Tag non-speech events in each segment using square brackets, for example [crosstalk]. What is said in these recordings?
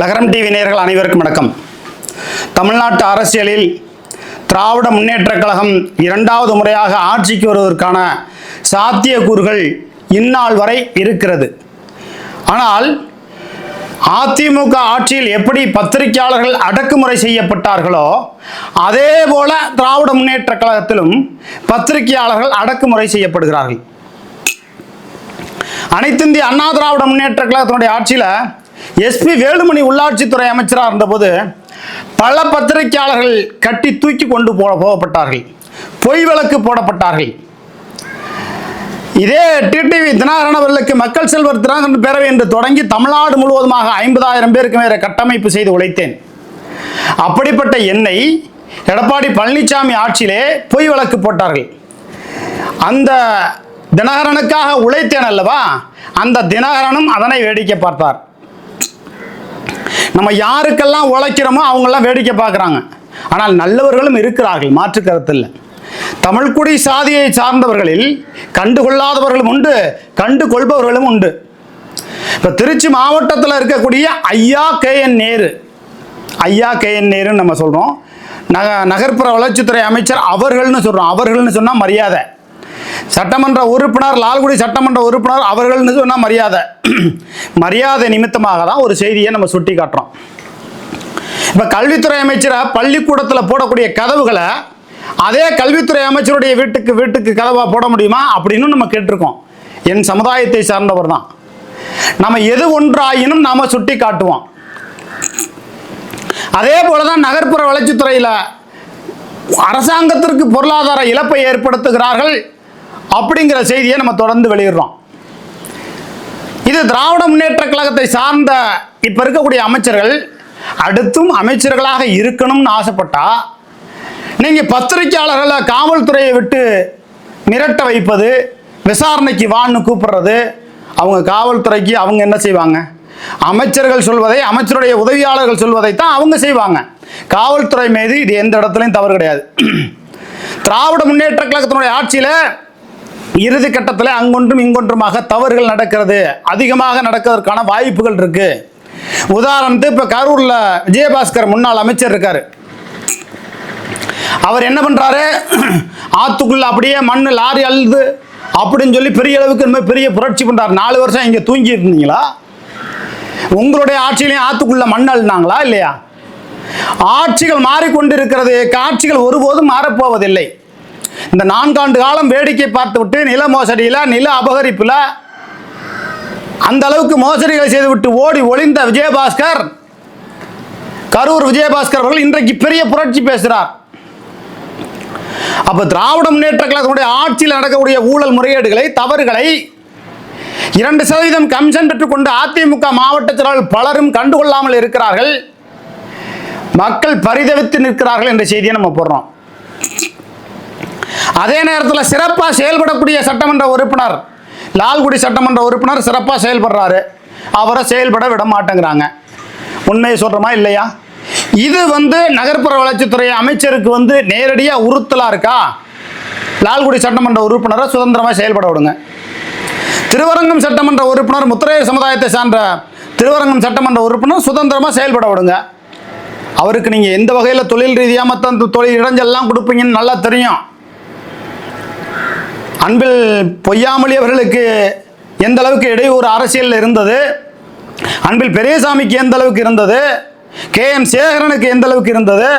நகரம் டிவி நேர்கள் அனைவருக்கும் வணக்கம். தமிழ்நாட்டு அரசியலில் திராவிட முன்னேற்றக் கழகம் இரண்டாவது முறையாக ஆட்சிக்கு வருவதற்கான சாத்தியக்கூறுகள் இந்நாள் வரை இருக்கிறது. ஆனால் அதிமுக ஆட்சியில் எப்படி பத்திரிகையாளர்கள் அடக்குமுறை செய்யப்பட்டார்களோ அதே போல திராவிட முன்னேற்றக் கழகத்திலும் பத்திரிகையாளர்கள் அடக்குமுறை செய்யப்படுகிறார்கள். அனைத்திந்திய அண்ணா திராவிட முன்னேற்ற கழகத்தினுடைய ஆட்சியில் எஸ்பி வேலுமணி உள்ளாட்சித்துறை அமைச்சராக இருந்தபோது பல பத்திரிகையாளர்கள் கட்டி தூக்கி கொண்டு போ போகப்பட்டார்கள். பொய் வழக்கு போடப்பட்டார்கள். இதே டிடிவி தினகரன் அவர்களுக்கு மக்கள் செல்வர் தினகரன் பேரவை என்று தொடங்கி தமிழ்நாடு முழுவதுமாக ஐம்பதாயிரம் பேருக்கு மேலே கட்டமைப்பு செய்து உழைத்தேன். அப்படிப்பட்ட என்னை எடப்பாடி பழனிசாமி ஆட்சியிலே பொய் வழக்கு போட்டார்கள். அந்த தினகரனுக்காக உழைத்தேன் அல்லவா? அந்த தினகரனும் அதனை வேடிக்கை பார்த்தார். நம்ம யாருக்கெல்லாம் உழைக்கிறோமோ அவங்கெல்லாம் வேடிக்கை பார்க்குறாங்க. ஆனால் நல்லவர்களும் இருக்கிறார்கள் மாற்று கருத்தில் தமிழ்குடி சாதியை சார்ந்தவர்களில் கண்டுகொள்ளாதவர்களும் உண்டு கண்டு கொள்பவர்களும் உண்டு. இப்போ திருச்சி மாவட்டத்தில் இருக்கக்கூடிய ஐயா கே என் நேரு ஐயா கே என் நேருன்னு நம்ம சொல்கிறோம் நக நகர்ப்புற வளர்ச்சித்துறை அமைச்சர் அவர்கள்னு சொல்கிறோம் அவர்கள்னு சொன்னால் மரியாதை. சட்டமன்ற உறுப்பினர் லால்குடி சட்டமன்ற உறுப்பினர் அவர்கள்னு சொன்னால் மரியாதை? [clears throat] மரியாதை நிமித்தமாக தான் ஒரு செய்தியை நம்ம சுட்டி காட்டுறோம். இப்போ கல்வித்துறை அமைச்சரை பள்ளிக்கூடத்தில் போடக்கூடிய கதவுகளை அதே கல்வித்துறை அமைச்சருடைய வீட்டுக்கு வீட்டுக்கு கதவாக போட முடியுமா அப்படின்னு நம்ம கேட்டிருக்கோம். என் சமுதாயத்தை சார்ந்தவர் தான். நம்ம எது ஒன்றாயினும் நாம் சுட்டி காட்டுவோம். அதே போல தான் நகர்ப்புற வளர்ச்சித்துறையில் அரசாங்கத்திற்கு பொருளாதார இழப்பை ஏற்படுத்துகிறார்கள். அப்படிங்கிற செய்தியை நம்ம தொடர்ந்து வெளியிடுறோம். இது திராவிட முன்னேற்ற கழகத்தை சார்ந்த இப்போ இருக்கக்கூடிய அமைச்சர்கள் அடுத்தும் அமைச்சர்களாக இருக்கணும்னு ஆசைப்பட்டா நீங்கள் பத்திரிகையாளர்களை காவல்துறையை விட்டு மிரட்ட வைப்பது விசாரணைக்கு வான்னு கூப்பிடுறது அவங்க காவல்துறைக்கு அவங்க என்ன செய்வாங்க? அமைச்சர்கள் சொல்வதை அமைச்சருடைய உதவியாளர்கள் சொல்வதை தான் அவங்க செய்வாங்க. காவல்துறை மீது இது எந்த இடத்துலையும் தவறு கிடையாது. திராவிட முன்னேற்ற கழகத்தினுடைய ஆட்சியில் இறுதி கட்டத்தில் அங்கொன்றும் இங்கொன்றுமாக தவறுகள் நடக்கிறது. அதிகமாக நடக்கிறதுக்கான வாய்ப்புகள் இருக்கு. உதாரணத்துக்கு இப்போ கரூரில் விஜயபாஸ்கர் முன்னாள் அமைச்சர் இருக்காரு. அவர் என்ன பண்றாரு? ஆத்துக்குள்ள அப்படியே மண் லாரி அழுது அப்படின்னு சொல்லி பெரிய அளவுக்கு இந்த பெரிய புரட்சி பண்றாரு. நாலு வருஷம் இங்கே தூங்கி இருந்தீங்களா? உங்களுடைய ஆட்சியிலையும் ஆத்துக்குள்ள மண் அழுனாங்களா இல்லையா? ஆட்சிகள் மாறிக்கொண்டு இருக்கிறது காட்சிகள் ஒருபோதும் மாறப்போவதில்லை. இந்த நான்காண்டு காலம் வேடிக்கை பார்த்துவிட்டு நில மோசடியில் நில அபகரிப்பில் அந்த அளவுக்கு மோசடிகளை செய்துவிட்டு ஓடி ஒளிந்த விஜயபாஸ்கர் கரூர் விஜயபாஸ்கர் அவர்கள் இன்றைக்கு பெரிய புரட்சி பேசுகிறார் அப்போ திராவிட முன்னேற்ற கழகத்தினுடைய ஆட்சியில் நடக்கக்கூடிய ஊழல் முறையீடுகளை தவறுகளை இரண்டு சதவீதம் கமிஷன் பெற்றுக்கொண்டு அதிமுக மாவட்ட பலரும் கண்டுகொள்ளாமல் இருக்கிறார்கள். மக்கள் பரிதவித்து நிற்கிறார்கள் என்ற செய்தியை நம்ம போடுறோம். அதே நேரத்தில் சிறப்பாக செயல்படக்கூடிய சட்டமன்ற உறுப்பினர் லால்குடி சட்டமன்ற உறுப்பினர் சிறப்பாக செயல்படுறாரு. அவரை செயல்பட விட மாட்டேங்கிறாங்க. உண்மையை சொல்கிறோமா இல்லையா? இது வந்து நகர்ப்புற வளர்ச்சித்துறை அமைச்சருக்கு வந்து நேரடியாக உறுத்தலாக இருக்கா? லால்குடி சட்டமன்ற உறுப்பினரை சுதந்திரமாக செயல்பட விடுங்க. திருவரங்கம் சட்டமன்ற உறுப்பினர் முத்திரையர் சமுதாயத்தை சார்ந்த திருவரங்கம் சட்டமன்ற உறுப்பினர் சுதந்திரமாக செயல்பட விடுங்க. அவருக்கு நீங்கள் எந்த வகையில் தொழில் ரீதியாக மற்ற தொழில் இடைஞ்சல்லாம் கொடுப்பீங்கன்னு நல்லா தெரியும். அன்பில் பொய்யாமொழி அவர்களுக்கு எந்த அளவுக்கு இடையூறு அரசியலில் இருந்தது? அன்பில் பெரியசாமிக்கு எந்த அளவுக்கு இருந்தது? கே எம் சேகரனுக்கு எந்த அளவுக்கு இருந்தது?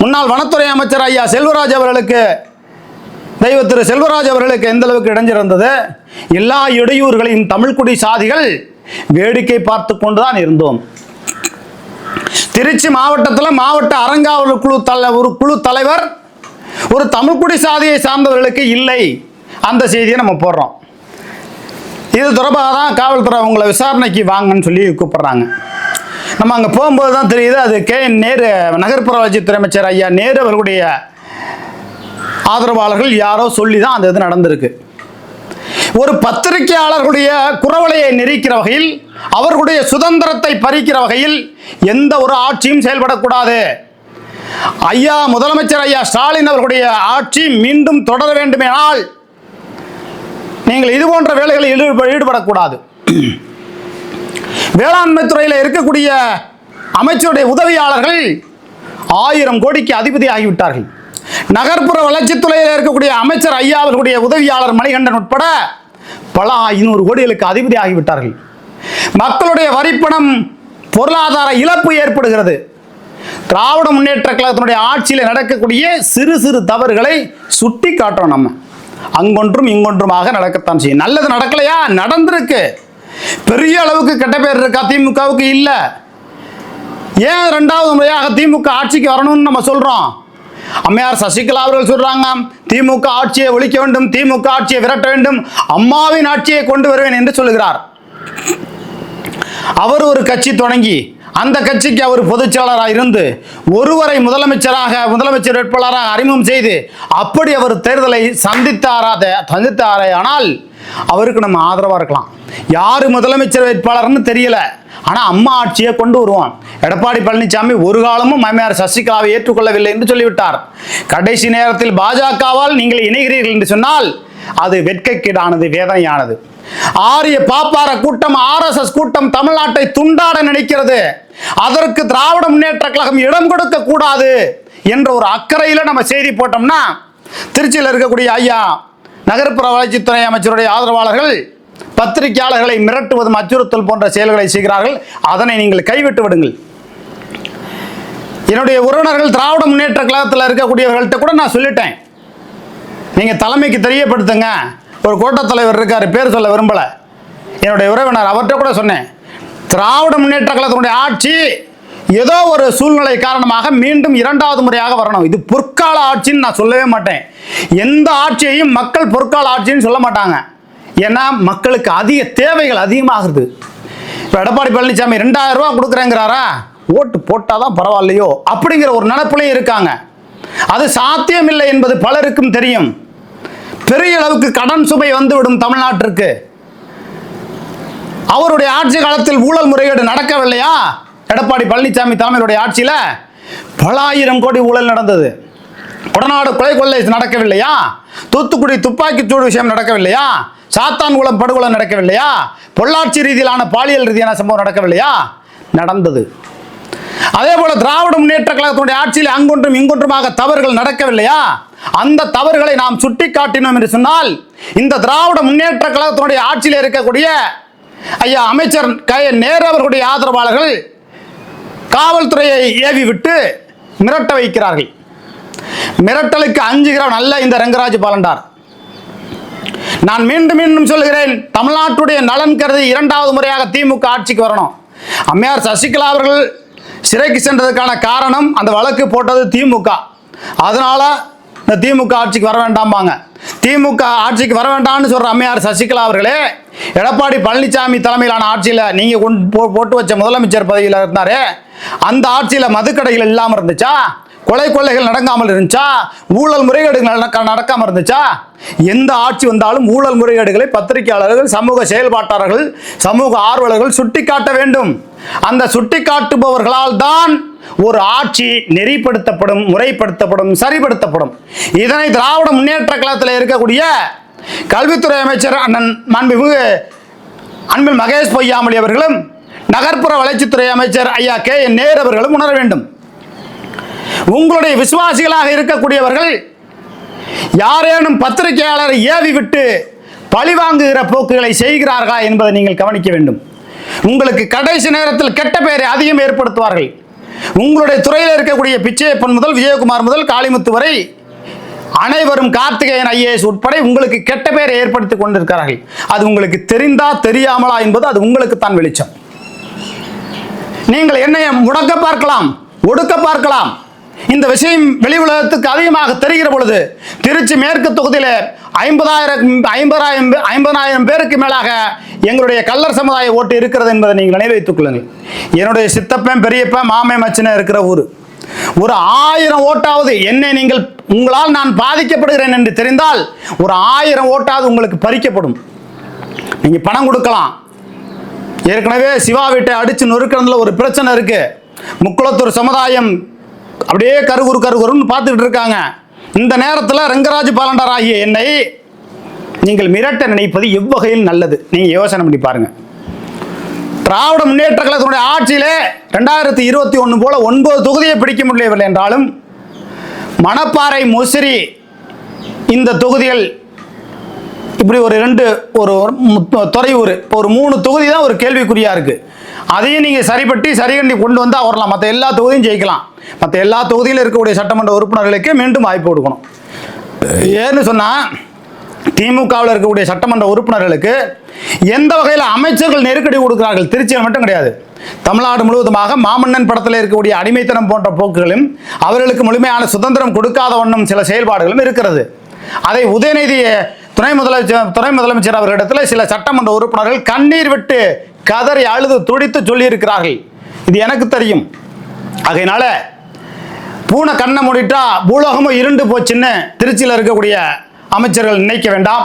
முன்னாள் வனத்துறை அமைச்சர் ஐயா செல்வராஜ் அவர்களுக்கு தெய்வ திரு செல்வராஜ் அவர்களுக்கு எந்த அளவுக்கு இடைஞ்சிருந்தது? எல்லா இடையூறுகளையும் தமிழ்குடி சாதிகள் வேடிக்கை பார்த்து கொண்டுதான் இருந்தோம். திருச்சி மாவட்டத்தில் மாவட்ட அறங்காவலர் குழு தலை ஒரு குழு தலைவர் ஒரு தமிழ்குடி சாதியை சார்ந்தவர்களுக்கு இல்லை. அந்த செய்தியை நம்ம போடுறோம். இது தொடர்பாக தான் காவல்துறை அவங்கள விசாரணைக்கு வாங்கன்னு சொல்லி கூப்பிட்றாங்க. நம்ம அங்கே போகும்போது தான் தெரியுது அது கே. என். நேரு நகர்ப்புற வளர்ச்சித்துறை அமைச்சர் ஐயா நேரு அவர்களுடைய ஆதரவாளர்கள் யாரோ சொல்லி தான் அந்த இது நடந்திருக்கு. ஒரு பத்திரிகையாளர்களுடைய குறவலையை நெரிக்கிற வகையில் அவர்களுடைய சுதந்திரத்தை பறிக்கிற வகையில் எந்த ஒரு ஆட்சியும் செயல்படக்கூடாது. ஐயா முதலமைச்சர் ஐயா ஸ்டாலின் அவர்களுடைய ஆட்சி மீண்டும் தொடர வேண்டுமானால் நீங்கள் இது போன்ற வேலைகளில் ஈடுபடக்கூடாது. வேளாண்மை துறையில் இருக்கக்கூடிய அமைச்சருடைய உதவியாளர்கள் ஆயிரம் கோடிக்கு அதிபதி ஆகிவிட்டார்கள் நகர்ப்புற வளர்ச்சித்துறையில் இருக்கக்கூடிய அமைச்சர் ஐயா அவர்களுடைய உதவியாளர் மணிகண்டன் உட்பட பல ஐநூறு கோடிகளுக்கு அதிபதி ஆகிவிட்டார்கள் மக்களுடைய வரிப்பணம் பொருளாதார இழப்பு ஏற்படுகிறது. திராவிட முன்னேற்ற கழகத்தினுடைய ஆட்சியில் நடக்கக்கூடிய சிறு சிறு தவறுகளை சுட்டி காட்டுறோம் நம்ம. அங்கொன்றும் இங்கொன்றுமாக நடக்கத்தான் செய்யும். நல்லது நடக்கலையா? நடந்திருக்கு. பெரிய அளவுக்கு கெட்ட பேர் இருக்கா? திமுகவுக்கு இல்லை. ஏன் ரெண்டாவது முறையாக திமுக ஆட்சிக்கு வரணும்னு நம்ம சொல்றோம்? அம்மையார் சசிகலா அவர்கள் சொல்றாங்க திமுக ஆட்சியை ஒழிக்க வேண்டும் திமுக ஆட்சியை விரட்ட வேண்டும் அம்மாவின் ஆட்சியை கொண்டு வருவேன் என்று சொல்லுகிறார். அவர் ஒரு கட்சி தொடங்கி அந்த கட்சிக்கு அவர் பொதுச்செயலாளராக இருந்து ஒருவரை முதலமைச்சராக முதலமைச்சர் வேட்பாளராக அறிமுகம் செய்து அப்படி அவர் தேர்தலை சந்தித்தாராத சந்தித்தாரே ஆனால் அவருக்கு நம்ம ஆதரவாக இருக்கலாம். யார் முதலமைச்சர் வேட்பாளர்னு தெரியல. ஆனால் அம்மா ஆட்சியை கொண்டு வருவோம் எடப்பாடி பழனிசாமி ஒரு காலமும் மாமியார் சசிகலாவை ஏற்றுக்கொள்ளவில்லை என்று சொல்லிவிட்டார். கடைசி நேரத்தில் பாஜகவால் நீங்கள் இணைகிறீர்கள் என்று சொன்னால் அது வெட்கக்கீடானது வேதனையானது. ஆரிய பாப்பார கூட்டம் ஆர்எஸ்எஸ் கூட்டம் தமிழ்நாட்டை துண்டாட நினைக்கிறது. அதற்கு திராவிட முன்னேற்ற கழகம் இடம் கொடுக்க கூடாது என்ற ஒரு அக்கறையில் நம்ம செய்தி போட்டோம்னா திருச்சியில் இருக்கக்கூடிய ஐயா நகர்ப்புற வளர்ச்சித்துறை அமைச்சருடைய ஆதரவாளர்கள் பத்திரிகையாளர்களை மிரட்டுவதும் அச்சுறுத்தல் போன்ற செயல்களை செய்கிறார்கள். அதனை நீங்கள் கைவிட்டு விடுங்கள். என்னுடைய உறவினர்கள் திராவிட முன்னேற்ற கழகத்தில் இருக்கக்கூடியவர்கள்ட்ட கூட நான் சொல்லிட்டேன். நீங்கள் தலைமைக்கு தெரியப்படுத்துங்க. ஒரு கோட்டத் தலைவர் இருக்கார் பேர் சொல்ல விரும்பலை. என்னுடைய உறவினர் அவர்கிட்ட கூட சொன்னேன் திராவிட முன்னேற்ற கழகத்தினுடைய ஆட்சி ஏதோ ஒரு சூழ்நிலை காரணமாக மீண்டும் இரண்டாவது முறையாக வரணும். இது பொற்கால ஆட்சின்னு நான் சொல்லவே மாட்டேன். எந்த ஆட்சியையும் மக்கள் பொற்கால ஆட்சின்னு சொல்ல மாட்டாங்க. ஏன்னா மக்களுக்கு அதிக தேவைகள் அதிகமாகுது. இப்போ எடப்பாடி பழனிசாமி ரெண்டாயிரம் ரூபா கொடுக்குறேங்கிறாரா? ஓட்டு போட்டால் தான் பரவாயில்லையோ? அப்படிங்கிற ஒரு நினப்புலையும் இருக்காங்க. அது சாத்தியமில்லை என்பது பலருக்கும் தெரியும். பெரிய அளவுக்கு கடன் சுமை வந்துவிடும் தமிழ்நாட்டிற்கு. அவருடைய ஆட்சி காலத்தில் ஊழல் முறைகேடு நடக்கவில்லையா? எடப்பாடி பழனிசாமி தலைமையுடைய ஆட்சியில் பல ஆயிரம் கோடி ஊழல் நடந்தது. கொடநாடு கொலை கொள்ளை நடக்கவில்லையா? தூத்துக்குடி துப்பாக்கிச்சூடு விஷயம் நடக்கவில்லையா? சாத்தான்குளம் படுகொலை நடக்கவில்லையா? பொள்ளாச்சி ரீதியிலான பாலியல் ரீதியான சம்பவம் நடக்கவில்லையா? நடந்தது. அதே போல திராவிட முன்னேற்ற கழகத்தினுடைய ஆட்சியில் அங்கொன்றும் இங்கொன்றுமாக தவறுகள் நடக்கவில்லையா? அந்த தவறுகளை நாம் சுட்டி காட்டினோம் என்று சொன்னால் இந்த திராவிட முன்னேற்ற கழகத்தினுடைய ஆட்சியில் இருக்கக்கூடிய ஐயா அமைச்சர் க. நேரு அவர்களுடைய ஆதரவாளர்கள் காவல்துறையை ஏவி விட்டு மிரட்ட வைக்கிறார்கள். மிரட்டலுக்கு அஞ்சுகிற நல்ல இந்த ரங்கராஜ் பாலண்டார் நான் மீண்டும் மீண்டும் சொல்கிறேன் தமிழ்நாட்டுடைய நலன் கருதி இரண்டாவது முறையாக திமுக ஆட்சிக்கு வரணும். அம்மையார் சசிகலா அவர்கள் சிறைக்கு சென்றதுக்கான காரணம் அந்த வழக்கு போட்டது திமுக. அதனால இந்த திமுக ஆட்சிக்கு வர வேண்டாம்பாங்க. திமுக ஆட்சிக்கு வர வேண்டாம்னு சொல்கிற அம்மையார் சசிகலா அவர்களே எடப்பாடி பழனிசாமி தலைமையிலான ஆட்சியில் நீங்கள் கொண்டு போ- போட்டு வச்ச முதலமைச்சர் பதவியில் இருந்தாரே அந்த ஆட்சியில் மதுக்கடைகள் இல்லாமல் இருந்துச்சா? கொலை கொள்ளைகள் நடக்காமல் இருந்துச்சா? ஊழல் முறைகேடுகள் நடக்க நடக்காமல் இருந்துச்சா? எந்த ஆட்சி வந்தாலும் ஊழல் முறைகேடுகளை பத்திரிகையாளர்கள் சமூக செயல்பாட்டாளர்கள் சமூக ஆர்வலர்கள் சுட்டிக்காட்ட வேண்டும். அந்த சுட்டிக்காட்டுபவர்களால் தான் ஒரு ஆட்சி நெறிப்படுத்தப்படும் முறைப்படுத்தப்படும் சரிப்படுத்தப்படும். இதனை திராவிட முன்னேற்ற கழகத்தில் இருக்கக்கூடிய கல்வித்துறை அமைச்சர் அண்ணன் மாண்புமிகு அன்பில் மகேஷ் பொய்யாமொழி அவர்களும் நகர்ப்புற வளர்ச்சித்துறை அமைச்சர் ஐயா கே என் நேர் அவர்களும் உணர வேண்டும். உங்களுடைய விசுவாசிகளாக இருக்கக்கூடியவர்கள் யாரேனும் பத்திரிகையாளரை ஏவி விட்டு பழிவாங்குகிற போக்குகளை செய்கிறார்களா என்பதை நீங்கள் கவனிக்க வேண்டும். உங்களுக்கு கடைசி நேரத்தில் கெட்ட பெயரை அதிகம் ஏற்படுத்துவார்கள். உங்களுடைய துறையில் இருக்கக்கூடிய பிச்சையப்பன் முதல் விஜயகுமார் முதல் காளிமுத்து வரை அனைவரும் கார்த்திகேயன் ஐஏஎஸ் உட்பட உங்களுக்கு கெட்ட பெயரை ஏற்படுத்தி கொண்டிருக்கிறார்கள். அது உங்களுக்கு தெரிந்தா தெரியாமலா என்பது அது உங்களுக்கு தான் வெளிச்சம். நீங்கள் என்னை முடக்க பார்க்கலாம் ஒடுக்க பார்க்கலாம். இந்த விஷயம் வெளி உலகத்துக்கு அதிகமாக தெரிகிற பொழுது திருச்சி மேற்கு தொகுதியில் ஐம்பதாயிரம் ஐம்பதாயிரம் ஐம்பதாயிரம் பேருக்கு மேலாக எங்களுடைய கல்லர் சமுதாய ஓட்டு இருக்கிறது என்பதை நீங்கள் நினைவு வைத்துக் கொள்ளுங்கள். என்னுடைய சித்தப்பன் பெரியப்பன் மாமே மச்சின இருக்கிற ஊர். ஒரு ஆயிரம் ஓட்டாவது என்னை நீங்கள் உங்களால் நான் பாதிக்கப்படுகிறேன் என்று தெரிந்தால் ஒரு ஆயிரம் ஓட்டாவது உங்களுக்கு பறிக்கப்படும். நீங்க பணம் கொடுக்கலாம். ஏற்கனவே சிவா வீட்டை அடிச்சு நொறுக்கிறதுல ஒரு பிரச்சனை இருக்கு. முக்குளத்தூர் சமுதாயம் அப்படியே கருகுரு கருகுருன்னு பார்த்துக்கிட்டு இருக்காங்க. இந்த நேரத்தில் ரங்கராஜ் பாலண்டர் ஆகிய என்னை நீங்கள் மிரட்ட நினைப்பது எவ்வகையில் நல்லது. நீங்கள் யோசனை பண்ணி பாருங்கள் திராவிட முன்னேற்ற கழகத்தினுடைய ஆட்சியிலே ரெண்டாயிரத்தி இருபத்தி ஒன்று போல ஒன்பது தொகுதியை பிடிக்க முடியவில்லை என்றாலும் மணப்பாறை முசிறி இந்த தொகுதிகள் இப்படி ஒரு ரெண்டு ஒரு மு- துறையூர் ஒரு மூணு தொகுதி தான் ஒரு கேள்விக்குறியாக இருக்குது அதையும் நீங்கள் சரிபட்டி சரிகண்டி கொண்டு வந்தால் வரலாம். மற்ற எல்லா தொகுதியும் ஜெயிக்கலாம். மற்ற எல்லா தொகுதியிலும் இருக்கக்கூடிய சட்டமன்ற உறுப்பினர்களுக்கு மீண்டும் வாய்ப்பு கொடுக்கணும். ஏன்னு சொன்னால் திமுகவில் இருக்கக்கூடிய சட்டமன்ற உறுப்பினர்களுக்கு எந்த வகையில் அமைச்சர்கள் நெருக்கடி கொடுக்கிறார்கள் திருச்சியில் மட்டும் கிடையாது. தமிழ்நாடு முழுவதுமாக மாமன்னன் படத்தில் இருக்கக்கூடிய அடிமைத்தனம் போன்ற போக்குகளும் அவர்களுக்கு முழுமையான சுதந்திரம் கொடுக்காத வண்ணம் சில செயல்பாடுகளும் இருக்கிறது. அதை உதயநிதி துணை முதலமைச்சர் துணை முதலமைச்சர் அவர்களிடத்தில் சில சட்டமன்ற உறுப்பினர்கள் கண்ணீர் விட்டு கதறி அழுது துடித்து சொல்லியிருக்கிறார்கள். இது எனக்கு தெரியும். ஆகையினால பூனை கண்ணை மூடிட்டா பூலோகமும் இருண்டு போச்சுன்னு திருச்சியில் இருக்கக்கூடிய அமைச்சர்கள் நினைக்க வேண்டாம்.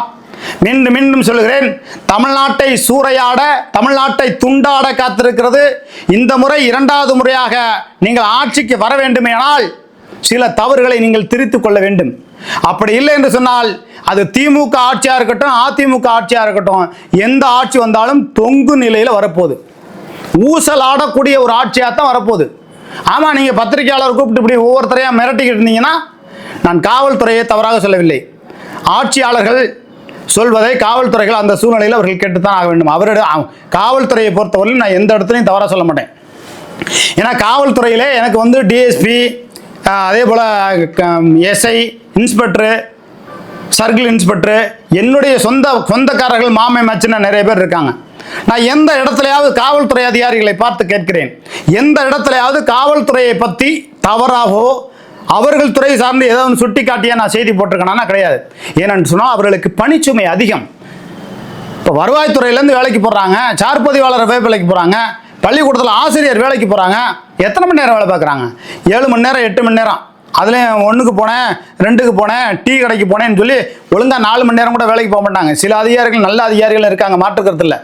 மீண்டும் மீண்டும் சொல்லுகிறேன் தமிழ்நாட்டை சூறையாட தமிழ்நாட்டை துண்டாட காத்திருக்கிறது. இந்த முறை இரண்டாவது முறையாக நீங்கள் ஆட்சிக்கு வர வேண்டுமேனால் சில தவறுகளை நீங்கள் திருத்திக் கொள்ள வேண்டும். அப்படி இல்லை என்று சொன்னால் அது திமுக ஆட்சியாக இருக்கட்டும் அதிமுக ஆட்சியாக இருக்கட்டும் எந்த ஆட்சி வந்தாலும் தொங்கு நிலையில் வரப்போகுது. ஊசல் ஆடக்கூடிய ஒரு ஆட்சியாக தான் வரப்போகுது. ஆமாம் நீங்கள் பத்திரிகையாளர் கூப்பிட்டு இப்படி ஒவ்வொருத்தரையாக மிரட்டிக்கிட்டு இருந்தீங்கன்னா நான் காவல்துறையை தவறாக சொல்லவில்லை. ஆட்சியாளர்கள் சொல்வதை காவல்துறைகள் அந்த சூழ்நிலையில் அவர்கள் கேட்டுத்தான் ஆக வேண்டும். அவருடைய காவல்துறையை பொறுத்தவரையிலும் நான் எந்த இடத்துலையும் தவறாக சொல்ல மாட்டேன். ஏன்னா காவல்துறையிலே எனக்கு வந்து டிஎஸ்பி அதே போல் எஸ்ஐ இன்ஸ்பெக்டரு சர்க்கிள் இன்ஸ்பெக்டர் என்னுடைய சொந்த சொந்தக்காரர்கள் மாமை மச்சின நிறைய பேர் இருக்காங்க. நான் எந்த இடத்துலையாவது காவல்துறை அதிகாரிகளை பார்த்து கேட்கிறேன். எந்த இடத்துலையாவது காவல்துறையை பற்றி தவறாகவோ அவர்கள் துறை சார்ந்து ஏதாவது சுட்டி காட்டியா நான் செய்தி போட்டிருக்கேனா கிடையாது. ஏன்னு சொன்னால் அவர்களுக்கு பணிச்சுமை அதிகம். இப்போ வருவாய்த்துறையிலேருந்து வேலைக்கு போடுறாங்க சார்பதிவாளர் வே- வேலைக்கு போகிறாங்க பள்ளிக்கூடத்தில் ஆசிரியர் வேலைக்கு போகிறாங்க எத்தனை மணி நேரம் வேலை பார்க்குறாங்க? ஏழு மணி நேரம் எட்டு மணி நேரம். அதுலேயும் ஒன்றுக்கு போனேன் ரெண்டுக்கு போனேன் டீ கடைக்கு போனேன்னு சொல்லி ஒழுங்காக நாலு மணி நேரம் கூட வேலைக்கு போக மாட்டாங்க. சில அதிகாரிகள் நல்ல அதிகாரிகள் இருக்காங்க மாற்றுக்கறதில்லை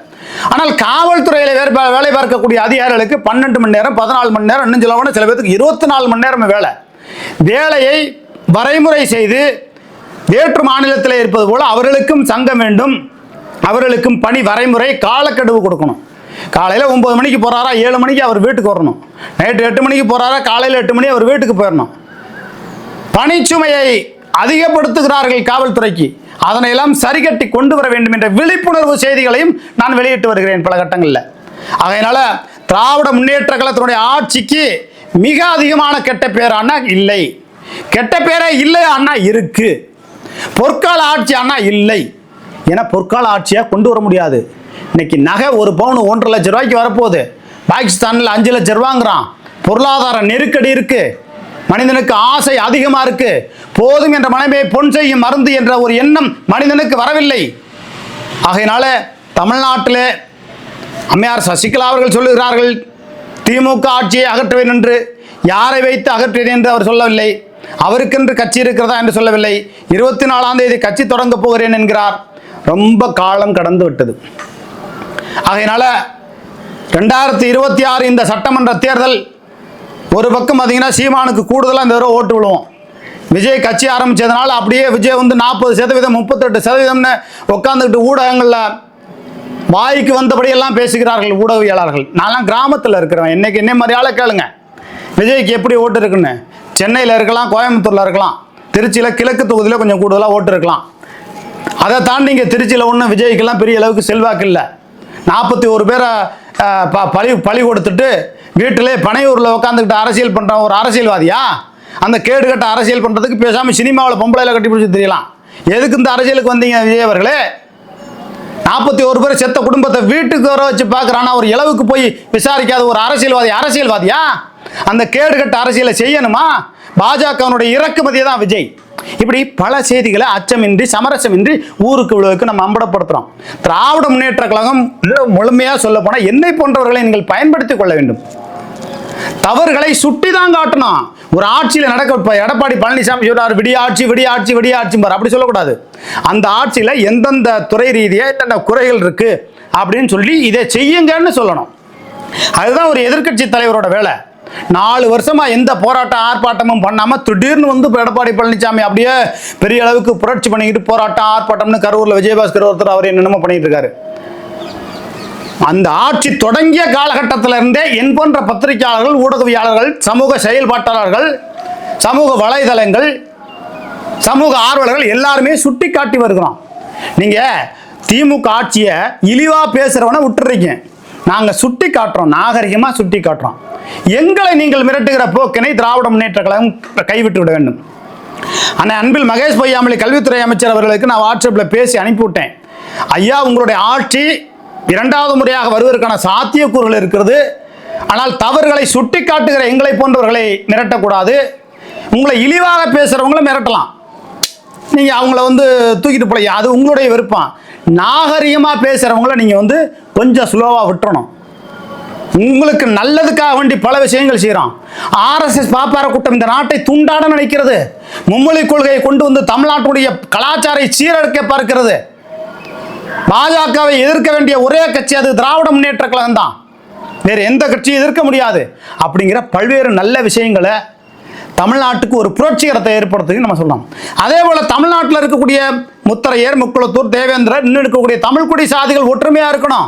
ஆனால் காவல்துறையில் வேறு வேலை பார்க்கக்கூடிய அதிகாரிகளுக்கு பன்னெண்டு மணி நேரம் பதினாலு மணி நேரம் இன்னும் சொல்ல சில பேருக்கு இருபத்தி நாலு மணி நேரம் வேலை. வேலையை வரைமுறை செய்து வேற்று மாநிலத்தில் இருப்பது போல் அவர்களுக்கும் சங்கம் வேண்டும். அவர்களுக்கும் பணி வரைமுறை காலக்கெடுவு கொடுக்கணும். காலையில் ஒம்பது மணிக்கு போகிறாரா ஏழு மணிக்கு அவர் வீட்டுக்கு வரணும். நைட்டு எட்டு மணிக்கு போகிறாரா காலையில் எட்டு மணி அவர் வீட்டுக்கு போயிடணும் பணிச்சுமையை அதிகப்படுத்துகிறார்கள் காவல்துறைக்கு. அதனை எல்லாம் சரிகட்டி கொண்டு வர வேண்டும் என்ற விழிப்புணர்வு செய்திகளையும் நான் வெளியிட்டு வருகிறேன் பல கட்டங்களில். அதனால திராவிட முன்னேற்ற கழகத்தினுடைய ஆட்சிக்கு மிக அதிகமான கெட்ட பேர் அண்ணா இல்லை. கெட்ட பேரே இல்லை அண்ணா இருக்கு. பொற்கால ஆட்சி அண்ணா இல்லை. ஏன்னா பொற்கால ஆட்சியாக கொண்டு வர முடியாது. இன்னைக்கு நகை ஒரு பவுன் ஒன்றரை லட்ச ரூபாய்க்கு வரப்போகுது. பாகிஸ்தானில் அஞ்சு லட்சம் ரூபாங்கிறான். பொருளாதார நெருக்கடி இருக்குது மனிதனுக்கு ஆசை அதிகமாக இருக்கு. போதும் என்ற மனைவியை பொன் செய்யும் மருந்து என்ற ஒரு எண்ணம் மனிதனுக்கு வரவில்லை. ஆகையினால தமிழ்நாட்டில் அம்மையார் சசிகலா அவர்கள் சொல்லுகிறார்கள் திமுக ஆட்சியை அகற்றுவேன் என்று யாரை வைத்து அகற்றுவேன் என்று அவர் சொல்லவில்லை. அவருக்கென்று கட்சி இருக்கிறதா என்று சொல்லவில்லை. இருபத்தி நாலாம் தேதி கட்சி தொடங்க போகிறேன் என்கிறார். ரொம்ப காலம் கடந்து விட்டது. ஆகையினால ரெண்டாயிரத்தி இருபத்தி ஆறு இந்த சட்டமன்ற தேர்தல் ஒரு பக்கம் பார்த்தீங்கன்னா சீமானுக்கு கூடுதலாக இந்த தடவை ஓட்டு விழுவோம். விஜய் கட்சி ஆரம்பித்ததுனால அப்படியே விஜய் வந்து நாற்பது சதவீதம் முப்பத்தெட்டு சதவீதம்னு உட்காந்துக்கிட்டு ஊடகங்களில் வாய்க்கு வந்தபடியெல்லாம் பேசுகிறார்கள் ஊடகவியலாளர்கள். நான்லாம் கிராமத்தில் இருக்கிறேன் என்னைக்கு என்ன மாதிரி கேளுங்க. விஜய்க்கு எப்படி ஓட்டு இருக்குன்னு? சென்னையில் இருக்கலாம் கோயம்புத்தூரில் இருக்கலாம். திருச்சியில் கிழக்கு தொகுதியில் கொஞ்சம் கூடுதலாக ஓட்டு இருக்கலாம். அதை தாண்டி இங்கே திருச்சியில் ஒன்றும் விஜய்க்கெல்லாம் பெரிய அளவுக்கு செல்வாக்கு இல்லை. நாற்பத்தி ஒரு பேரை ப- பழி பழி கொடுத்துட்டு வீட்டிலே பனையூரில் உட்காந்துக்கிட்டு அரசியல் பண்ணுற ஒரு அரசியல்வாதியா? அந்த கேடு கட்ட அரசியல் பண்ணுறதுக்கு பேசாமல் சினிமாவில் பொம்பளையில் கட்டி பிடிச்சி தெரியலாம். எதுக்கு இந்த அரசியலுக்கு வந்தீங்க விஜய் அவர்களே? நாற்பத்தி ஒரு பேர் செத்த குடும்பத்தை வீட்டுக்கு வர வச்சு பார்க்குறானா ஒரு இளவுக்கு போய் விசாரிக்காத ஒரு அரசியல்வாதி அரசியல்வாதியா? அந்த கேடுகட்ட அரசியலை செய்யணுமா? பாஜகவினுடைய இறக்குமதியை தான் விஜய். இப்படி பல செய்திகளை அச்சமின்றி சமரசமின்றி ஊருக்கு இவ்வளவுக்கு நம்ம அம்படப்படுத்துகிறோம் திராவிட முன்னேற்ற கழகம் முழுமையாக சொல்ல போனால் என்னை போன்றவர்களை நீங்கள் பயன்படுத்திக் கொள்ள வேண்டும். தவறுகளை சுட்டி தான் காட்டணும். ஒரு ஆட்சியில் நடக்க இப்போ எடப்பாடி பழனிசாமி சொல்கிறார் விடிய ஆட்சி விடிய ஆட்சி விடிய ஆட்சி அப்படி சொல்லக்கூடாது. அந்த ஆட்சியில் எந்தெந்த துறை ரீதியாக என்னென்ன குறைகள் இருக்கு அப்படின்னு சொல்லி இதை செய்யுங்கன்னு சொல்லணும். அதுதான் ஒரு எதிர்க்கட்சி தலைவரோட வேலை. நாலு வருஷமா எந்த போராட்டம் ஆர்ப்பாட்டமும் பண்ணாம திடீர்னு வந்து இப்போ எடப்பாடி பழனிசாமி அப்படியே பெரிய அளவுக்கு புரட்சி பண்ணிக்கிட்டு போராட்டம் ஆர்ப்பாட்டம்னு கரூர்ல விஜயபாஸ்கர் ஒருத்தர் அவர் என்னென்னமோ பண்ணிட்டு இருக்காரு. அந்த ஆட்சி தொடங்கிய காலகட்டத்திலிருந்தே என் போன்ற பத்திரிகையாளர்கள் ஊடகவியாளர்கள் சமூக செயல்பாட்டாளர்கள் சமூக வலைதளங்கள் சமூக ஆர்வலர்கள் எல்லாருமே சுட்டி காட்டி வருகிறோம். நீங்க திமுக ஆட்சியை இழிவா பேசுகிறவனை விட்டுறீங்க. நாங்கள் சுட்டி காட்டுறோம் நாகரிகமாக சுட்டி காட்டுறோம் எங்களை நீங்கள் மிரட்டுகிற போக்கினை திராவிட முன்னேற்ற கழகம் கைவிட்டு விட வேண்டும். ஆனால் அன்பில் மகேஷ் பொய்யாமலி கல்வித்துறை அமைச்சர் அவர்களுக்கு நான் வாட்ஸ்அப்பில் பேசி அனுப்பிவிட்டேன். ஐயா உங்களுடைய ஆட்சி இரண்டாவது முறையாக வருவதற்கான சாத்தியக்கூறுகள் இருக்கிறது. ஆனால் தவறுகளை சுட்டி காட்டுகிற எங்களை போன்றவர்களை மிரட்டக்கூடாது. உங்களை இழிவாக பேசுகிறவங்கள மிரட்டலாம். நீங்கள் அவங்கள வந்து தூக்கிட்டு போலையா அது உங்களுடைய விருப்பம். நாகரிகமாக பேசுகிறவங்கள நீங்கள் வந்து கொஞ்சம் ஸ்லோவாக விட்டுறணும். உங்களுக்கு நல்லதுக்காக வேண்டி பல விஷயங்கள் செய்கிறோம் ஆர்எஸ்எஸ் பாப்பார கூட்டம் இந்த நாட்டை துண்டாட நினைக்கிறது. மும்மொழி கொள்கையை கொண்டு வந்து தமிழ்நாட்டுடைய கலாச்சாரை சீரழிக்க பார்க்கிறது. பாஜகவை எதிர்க்க வேண்டிய ஒரே கட்சி அது திராவிட முன்னேற்ற கழகம் தான் வேறு எந்த கட்சியும் எதிர்க்க முடியாது. அப்படிங்கிற பல்வேறு நல்ல விஷயங்களை தமிழ்நாட்டுக்கு ஒரு புரட்சிகரத்தை ஏற்படுத்துக்கு நம்ம சொல்லலாம். அதே போல் தமிழ்நாட்டில் இருக்கக்கூடிய முத்தரையர் முக்குளத்தூர் தேவேந்திரர் இன்னும் இருக்கக்கூடிய தமிழ்குடி சாதிகள் ஒற்றுமையாக இருக்கணும்.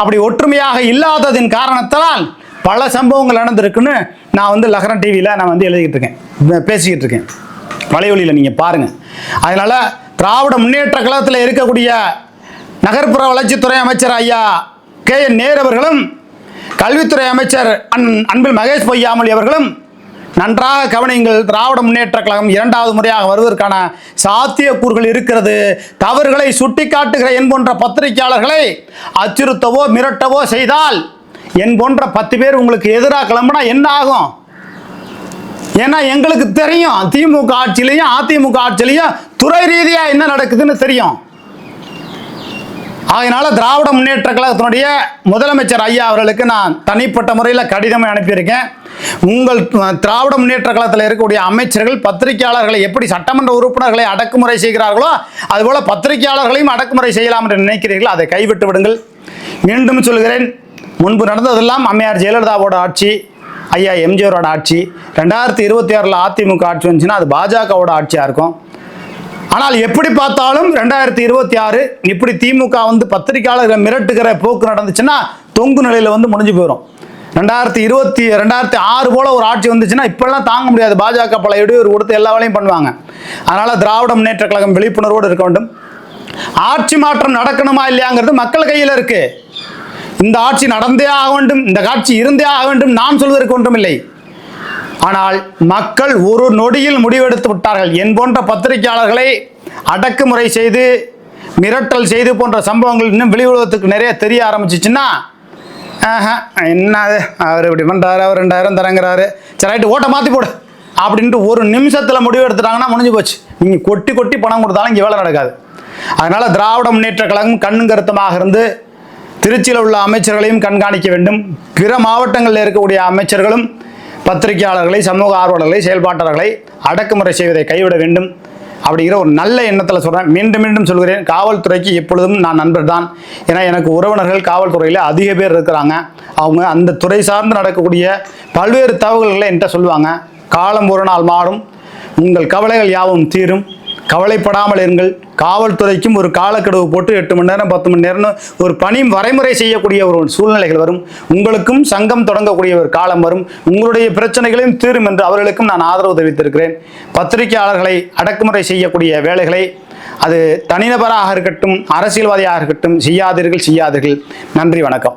அப்படி ஒற்றுமையாக இல்லாததின் காரணத்தால் பல சம்பவங்கள் நடந்திருக்குன்னு நான் வந்து லகரன் டிவியில் நான் வந்து எழுதிக்கிட்டு இருக்கேன். பேசிக்கிட்டு இருக்கேன். வலைவழியில் நீங்கள் பாருங்கள் அதனால் திராவிட முன்னேற்ற கழகத்தில் இருக்கக்கூடிய நகர்ப்புற வளர்ச்சித்துறை அமைச்சர் ஐயா கே என் நேர் அவர்களும் கல்வித்துறை அமைச்சர் அன் அன்பில் மகேஷ் பொய்யாமொழி அவர்களும் நன்றாக கவனிங்கள் திராவிட முன்னேற்ற கழகம் இரண்டாவது முறையாக வருவதற்கான சாத்தியக்கூறுகள் இருக்கிறது. தவறுகளை சுட்டிக்காட்டுகிற என் போன்ற பத்திரிகையாளர்களை அச்சுறுத்தவோ மிரட்டவோ செய்தால் என் போன்ற பத்து பேர் உங்களுக்கு எதிராக கிளம்புனா என்ன ஆகும்? ஏன்னா எங்களுக்கு தெரியும் திமுக ஆட்சியிலையும் அதிமுக ஆட்சியிலையும் துறை ரீதியாக என்ன நடக்குதுன்னு தெரியும். அதனால திராவிட முன்னேற்ற கழகத்தினுடைய முதலமைச்சர் ஐயா அவர்களுக்கு நான் தனிப்பட்ட முறையில் கடிதம் அனுப்பியிருக்கேன். உங்கள் திராவிட முன்னேற்ற கழகத்தில் இருக்கக்கூடிய அமைச்சர்கள் பத்திரிகையாளர்களை எப்படி சட்டமன்ற உறுப்பினர்களை அடக்குமுறை செய்கிறார்களோ அதுபோல பத்திரிகையாளர்களையும் அடக்குமுறை செய்யலாம் என்று நினைக்கிறீர்கள் அதை கைவிட்டு விடுங்கள். மீண்டும் சொல்கிறேன் முன்பு நடந்ததெல்லாம் அம்மையார் ஜெயலலிதாவோட ஆட்சி ஐயா எம்ஜிஆரோட ஆட்சி. ரெண்டாயிரத்தி இருபத்தி ஆறில் அதிமுக ஆட்சி வந்துச்சுன்னா அது பாஜகவோட ஆட்சியாக இருக்கும். ஆனால் எப்படி பார்த்தாலும் ரெண்டாயிரத்தி இருபத்தி ஆறு இப்படி திமுக வந்து பத்திரிகையாளர்களை மிரட்டுகிற போக்கு நடந்துச்சுன்னா தொங்கு நிலையில் வந்து முடிஞ்சு போயிடும் ரெண்டாயிரத்தி இருபத்தி ரெண்டாயிரத்தி ஆறு போல ஒரு ஆட்சி வந்துச்சுன்னா இப்பெல்லாம் தாங்க முடியாது. பாஜக பல இடையூறு கொடுத்து எல்லா வேலையும் பண்ணுவாங்க. அதனால் திராவிட முன்னேற்ற கழகம் விழிப்புணர்வோடு இருக்க வேண்டும். ஆட்சி மாற்றம் நடக்கணுமா இல்லையாங்கிறது மக்கள் கையில் இருக்குது இந்த ஆட்சி நடந்தே ஆக வேண்டும் இந்த காட்சி இருந்தே ஆக வேண்டும் நான் சொல்வதற்கு ஒன்றுமில்லை. ஆனால் மக்கள் ஒரு நொடியில் முடிவெடுத்து விட்டார்கள். என் போன்ற பத்திரிகையாளர்களை அடக்குமுறை செய்து மிரட்டல் செய்து போன்ற சம்பவங்கள் இன்னும் வெளியுலகத்துக்கு நிறைய தெரிய ஆரம்பிச்சிச்சுன்னா என்ன அவர் இப்படி பண்ணுறாரு அவர் ரெண்டாயிரம் தரங்கிறாரு. சரி ரைட்டு ஓட்டை மாற்றி போடு. அப்படின்ட்டு ஒரு நிமிஷத்தில் முடிவு எடுத்துட்டாங்கன்னா முடிஞ்சு போச்சு. நீங்கள் கொட்டி கொட்டி பணம் கொடுத்தாலும் இங்கே வேலை நடக்காது. அதனால் திராவிட முன்னேற்ற கழகம் கண்ணும் கருத்துமாக இருந்து திருச்சியில் உள்ள அமைச்சர்களையும் கண்காணிக்க வேண்டும். பிற மாவட்டங்களில் இருக்கக்கூடிய அமைச்சர்களும் பத்திரிகையாளர்களை சமூக ஆர்வலர்களை செயல்பாட்டாளர்களை அடக்குமுறை செய்வதை கைவிட வேண்டும். அப்படிங்கிற ஒரு நல்ல எண்ணத்தில் சொல்கிறேன் மீண்டும் மீண்டும் சொல்கிறேன். காவல்துறைக்கு எப்பொழுதும் நான் நண்பர் தான். ஏன்னா எனக்கு உறவினர்கள் காவல்துறையில் அதிக பேர் இருக்கிறாங்க. அவங்க அந்த துறை சார்ந்து நடக்கக்கூடிய பல்வேறு தகவல்களை என்கிட்ட சொல்லுவாங்க. காலம் ஒரு நாள் மாறும். உங்கள் கவலைகள் யாவும் தீரும். கவலைப்படாமல் இருங்கள். காவல்துறைக்கும் ஒரு காலக்கெடுவு போட்டு எட்டு மணி நேரம் பத்து மணி நேரம்னு ஒரு பணி வரைமுறை செய்யக்கூடிய ஒரு சூழ்நிலைகள் வரும். உங்களுக்கும் சங்கம் தொடங்கக்கூடிய ஒரு காலம் வரும். உங்களுடைய பிரச்சனைகளையும் தீரும் என்று அவர்களுக்கும் நான் ஆதரவு தெரிவித்திருக்கிறேன். பத்திரிகையாளர்களை அடக்குமுறை செய்யக்கூடிய வேலைகளை அது தனிநபராக இருக்கட்டும் அரசியல்வாதியாக இருக்கட்டும் செய்யாதீர்கள் செய்யாதீர்கள். நன்றி வணக்கம்.